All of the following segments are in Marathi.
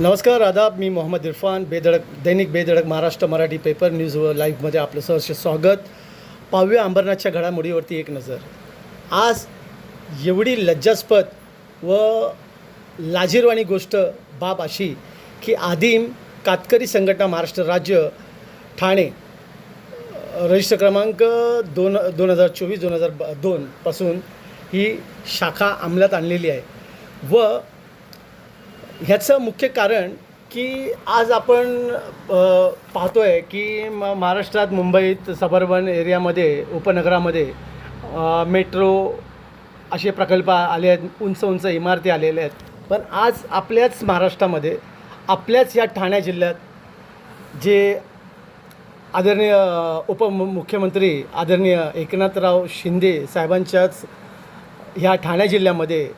नमस्कार आदाब. मी मोहम्मद इरफान बेधडक दैनिक बेधडक महाराष्ट्र मराठी पेपर न्यूज व लाईव्हमध्ये आपलं सहर्ष स्वागत. पाव्या अंबरनाथच्या घडामोडीवरती एक नजर. आज एवढी लज्जास्पद व लाजीरवाणी गोष्ट बाब अशी की आदिम कातकरी संघटना महाराष्ट्र राज्य ठाणे रजिस्टर क्रमांक दोन दोन हजार चोवीस दोन हजार ब दोनपासून ही शाखा अंमलात आणलेली आहे. व ह्याचं मुख्य कारण की आज आपण पाहतो आहे की म महाराष्ट्रात मुंबईत सबर्बन एरियामध्ये उपनगरामध्ये मेट्रो असे प्रकल्प आले आहेत उंच उंच इमारती आलेल्या आहेत. पण आज आपल्याच महाराष्ट्रामध्ये आपल्याच या ठाणे जिल्ह्यात जे आदरणीय उपमुख्यमंत्री आदरणीय एकनाथराव शिंदे साहेबांच्याच ह्या ठाणे जिल्ह्यामध्ये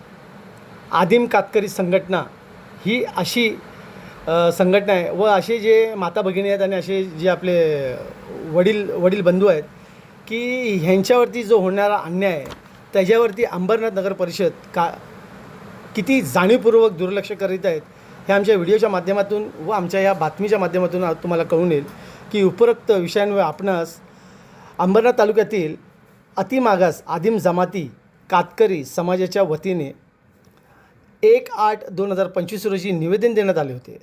आदिम कातकरी संघटना ही अशी संघटना आहे. व असे जे माता भगिनी आहेत आणि असे जे आपले वडील वडील बंधू आहेत की ह्यांच्यावरती जो होणारा अन्याय आहे त्याच्यावरती अंबरनाथ नगर परिषद का किती जाणीवपूर्वक दुर्लक्ष करीत आहेत हे आमच्या व्हिडिओच्या माध्यमातून व आमच्या या बातमीच्या माध्यमातून तुम्हाला कळून येईल की उपरोक्त विषयांवर आपणास अंबरनाथ तालुक्यातील अतिमागास आदिम जमाती कातकरी समाजाच्या वतीने एक आठ दोन हजार पंचवीस रोजी निवेदन देण्यात आले होते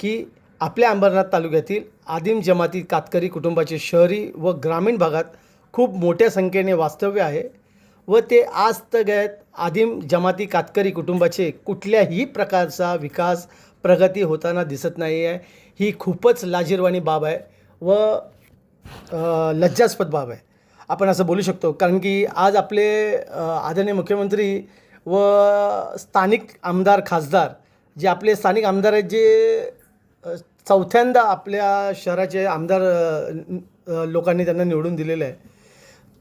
की आपल्या अंबरनाथ तालुक्यातील आदिम जमाती कातकरी कुटुंबाचे शहरी व ग्रामीण भागात खूप मोठ्या संख्येने वास्तव्य आहे व ते आज तगत आदिम जमाती कातकरी कुटुंबाचे कुठल्याही प्रकारचा विकास प्रगती होताना दिसत नाही आहे ही खूपच लाजीरवाणी बाब आहे व लज्जास्पद बाब आहे. आपण असं बोलू शकतो. कारण की आज आपले आदरणीय मुख्यमंत्री व स्थानिक आमदार खासदार जे आपले स्थानिक आमदार आहेत जे चौथ्यांदा आपल्या शहराचे आमदार लोकांनी त्यांना निवडून दिलेलं आहे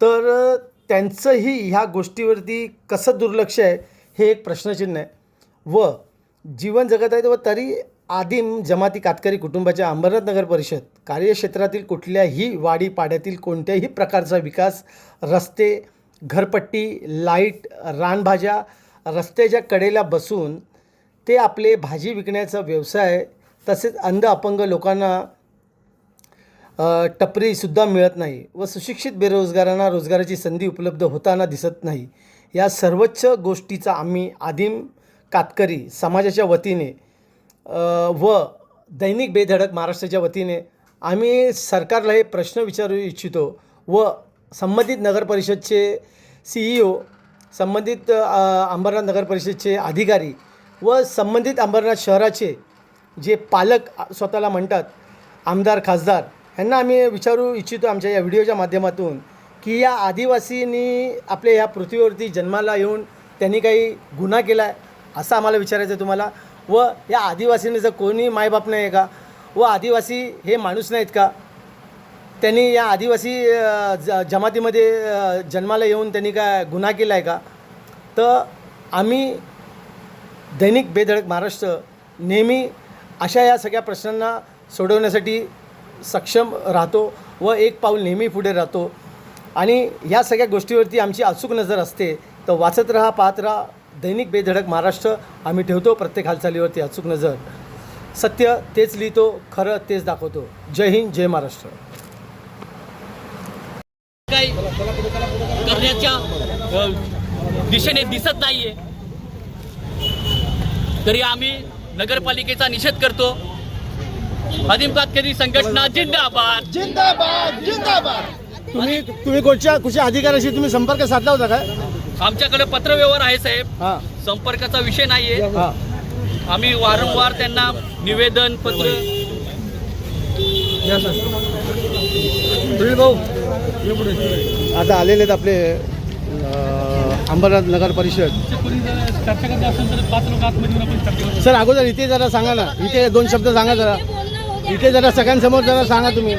तर त्यांचंही ह्या गोष्टीवरती कसं दुर्लक्ष आहे हे एक प्रश्नचिन्ह आहे. व जीवन जगत आहेत व तरी आदिम जमाती कातकरी कुटुंबाच्या अंबरनाथ नगर परिषद कार्यक्षेत्रातील कुठल्याही वाडी पाड्यातील कोणत्याही प्रकारचा विकास रस्ते घरपट्टी लाइट रानभाज्या रस्त्याच्या कडेला बसून ते आपले भाजी विकण्याचा व्यवसाय तसेच अंध अपंग लोकांना टपरीसुद्धा मिळत नाही व सुशिक्षित बेरोजगारांना रोजगाराची संधी उपलब्ध होताना दिसत नाही. या सर्वोच्च गोष्टीचा आम्ही आदिम कातकरी समाजाच्या वतीने व दैनिक बेधडक महाराष्ट्राच्या वतीने आम्ही सरकारला हे प्रश्न विचारू इच्छितो व संबंधित नगरपरिषदचे सी ई ओ संबंधित अंबरनाथ नगर परिषदचे अधिकारी व संबंधित अंबरनाथ शहराचे जे पालक स्वतःला म्हणतात आमदार खासदार यांना आम्ही विचारू इच्छितो आमच्या या व्हिडिओच्या माध्यमातून की या आदिवासींनी आपल्या या पृथ्वीवरती जन्माला येऊन त्यांनी काही गुन्हा केला आहे असं आम्हाला विचारायचं आहे तुम्हाला. व या आदिवासींनी जर कोणी मायबाप नाही आहे का? व आदिवासी हे माणूस नाहीत का? त्यांनी या आदिवासी ज जमातीमध्ये जन्माला येऊन त्यांनी काय गुन्हा केला आहे का? तर आम्ही दैनिक बेधडक महाराष्ट्र नेहमी अशा या सगळ्या प्रश्नांना सोडवण्यासाठी सक्षम राहतो व एक पाऊल नेहमी पुढे राहतो. आणि या सगळ्या गोष्टीवरती आमची अचूक नजर असते. तर वाचत राहा पाहत राहा. दैनिक बेधडक महाराष्ट्र आम्ही ठेवतो प्रत्येक हालचालीवरती अचूक नजर. सत्य तेच लिहितो खरं तेच दाखवतो. जय हिंद जय महाराष्ट्र. दिशेने दिसत नाहीये. तरी आम्ही नगरपालिकेचा निषेध करतो. आदिम कातकरी संघटना जिंदाबाद. जिंदाबाद जिंदाबाद. तुम्ही तुम्ही कुठच्या कुठच्या अधिकाऱ्याशी तुम्ही संपर्क साधला होता काय? आमच्याकडे पत्रव्यवहार आहे साहेब. हां. संपर्काचा विषय नाहीये. हां. आम्ही वारंवार त्यांना निवेदन पत्र भाऊ आता आलेले आहेत आपले अंबरनाथ नगर परिषद. सर अगोदर इथे जरा सांगा ना. इथे दोन शब्द सांगा जरा. इथे जरा सगळ्यांसमोर जरा सांगा तुम्ही.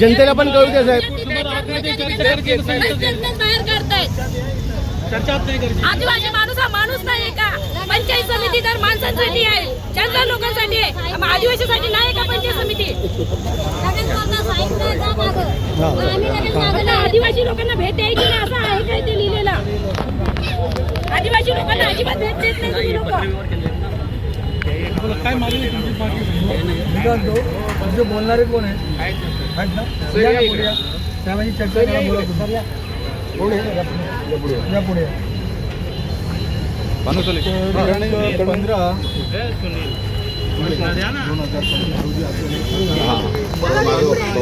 जनतेला पण कळू द्या साहेब. आदिवासी माणूस हा माणूस नाहीये का पंचायत समिती तर माणसांसाठी आहे जनरल लोकांसाठी आहे. मग आदिवासीसाठी नाही का पंचायत समिती? आदिवासी लोकांना भेट द्यायची नाही असं आहे काय ते लिहिलेलं? आदिवासी लोकांना अजिबात भेट देत नाही तुम्ही लोक. काय मागणी आहे तुमची बोलणारे कोण आहे आहेत ना? या ना पुढे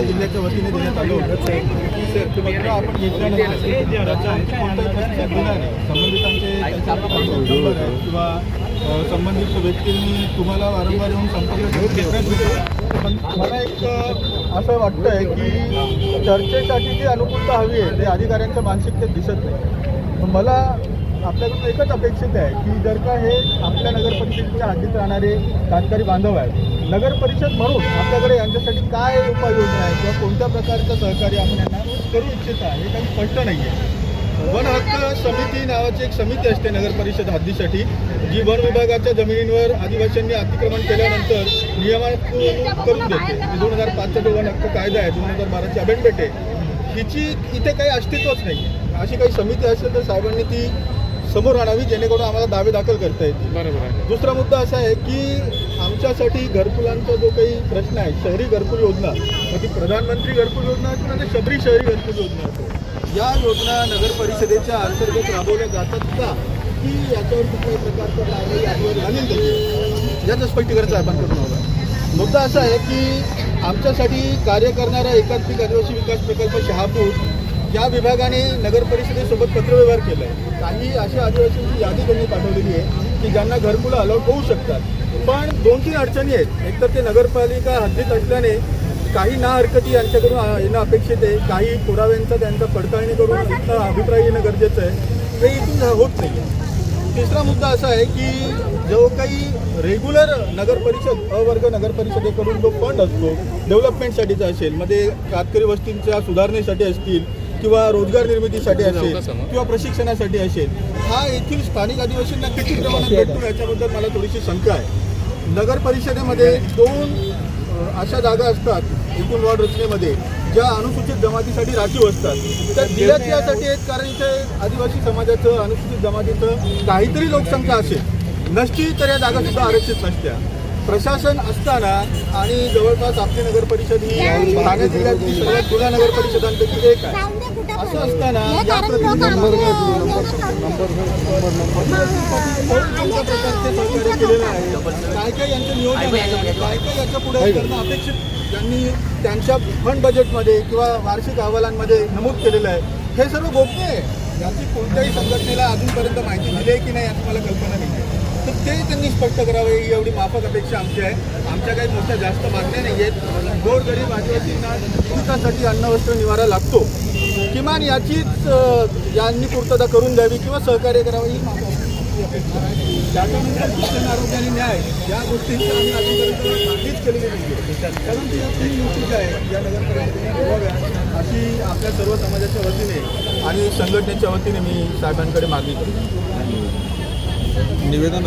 जिल्ह्याच्या वतीने देण्यात आलं होतं. आपण घेतल्यानंतर कोणताही नाही. संबंधितांचे आहे. किंवा संबंधित व्यक्तींनी तुम्हाला वारंवार येऊन संपर्क. पण मला एक असं वाटतंय की चर्चेसाठी जी अनुकूलता हवी आहे ते अधिकाऱ्यांच्या मानसिकतेत दिसत नाही. पण मला आपल्याकडून एकच अपेक्षित आहे की जर का हे आपल्या नगरपरिषदेच्या हद्दीत राहणारे तात्कारी बांधव आहेत. नगरपरिषद म्हणून आपल्याकडे यांच्यासाठी काय उपाययोजना आहे किंवा कोणत्या प्रकारचं सहकार्य आपण यांना करू इच्छिता हे काही स्पष्ट नाही आहे वन हक्क समिती नावाची एक समिती असते नगर परिषद हद्दीसाठी जी वन विभागाच्या जमिनींवर आदिवासींनी अतिक्रमण केल्यानंतर नियमन करून देते. म्हणजे दोन हजार पाचचा जो वन हक्क कायदा आहे दोन हजार बाराची अमेंडमेंट आहे हिची इथे काही अस्तित्वच नाही अशी काही समिती असेल तर साहेबांनी ती समोर आणावी जेणेकरून आम्हाला दावे दाखल करता येतील. बरोबर आहे. दुसरा मुद्दा असा आहे की आमच्यासाठी घरकुलांचा जो काही प्रश्न आहे शहरी घरकुल योजना मग ती प्रधानमंत्री घरकुल योजना असो ना ते शबरी शहरी घरकुल योजना असो या योजना नगर परिषदेच्या अंतर्गत राबवल्या जातात का? की याच्यावर कुठल्याही प्रकारचा कारवाई आजवर झाली नाही? याचं स्पष्टीकरण साहेबांकडून हवं. मुद्दा असा आहे की आमच्यासाठी कार्य करणारा एकात्मिक आदिवासी विकास प्रकल्प शहापूर त्या विभागाने नगर परिषदेसोबत पत्रव्यवहार केला आहे काही अशा आदिवासींची यादी त्यांनी पाठवलेली आहे की ज्यांना घरकुलं अलाउड होऊ शकतात. पण दोन तीन अडचणी आहेत. एकतर ते नगरपालिका हद्दीत असल्याने काही ना हरकती यांच्याकडून येणं अपेक्षित आहे. काही पुराव्यांचा त्यांचा पडताळणी करून अभिप्राय येणं गरजेचं आहे. ते इथून होत नाही तिसरा मुद्दा असा आहे की जो काही रेग्युलर नगर परिषद अवर्ग नगर परिषदेकडून जो फंड असतो डेव्हलपमेंटसाठीचा असेल मध्ये कातकरी वस्तींच्या सुधारणेसाठी असतील किंवा रोजगार निर्मितीसाठी असेल किंवा प्रशिक्षणासाठी असेल हा येथील स्थानिक आदिवासींना किती प्रमाणात भेटतो याच्याबद्दल मला थोडीशी शंका आहे. नगर परिषदेमध्ये दोन अशा जागा असतात एकूण वॉर्ड रचनेमध्ये ज्या अनुसूचित जमातीसाठी राखीव असतात. त्या दिल्याच यासाठी आहेत कारण इथे आदिवासी समाजाचं अनुसूचित जमातीचं काहीतरी लोकसंख्या असेल. नसती तर या जागा सुद्धा आरक्षित नसत्या. प्रशासन असताना आणि जवळपास आपली नगर परिषद ही ठाणे जिल्ह्यातली सगळ्यात जुन्या नगर परिषदांपैकी एक आहे. असं असताना या प्रकारचे सहकार्य केलेलं आहे? काय काय यांचं नियोजन आहे? काय काय याच्यापुढे करणं अपेक्षित? त्यांनी त्यांच्या फंड बजेटमध्ये किंवा वार्षिक अहवालांमध्ये नमूद केलेलं आहे हे सर्व गोपनीय आहे? याची कोणत्याही संघटनेला अजूनपर्यंत माहिती दिली आहे की नाही याची मला कल्पना नाही आहे तर ते त्यांनी स्पष्ट करावे. ही एवढी माफक अपेक्षा आमची आहे. आमच्या काही मोठ्या जास्त मागण्या नाही आहेत. गोरगरीब आदिवासींना हितासाठी अन्न वस्त्र निवारा लागतो. किमान याचीच यांनी पूर्तता करून द्यावी किंवा सहकार्य करावं ही माफक त्याच्यानंतर शिक्षण आरोग्य आणि न्याय. या गोष्टींची आम्ही अजूनपर्यंत मागणीच केलेली नाही कारण ती आपली युती आहे. या नगरपरिषदेने अशी आपल्या सर्व समाजाच्या वतीने आणि संघटनेच्या वतीने मी साहेबांकडे मागणी करतो निवेदन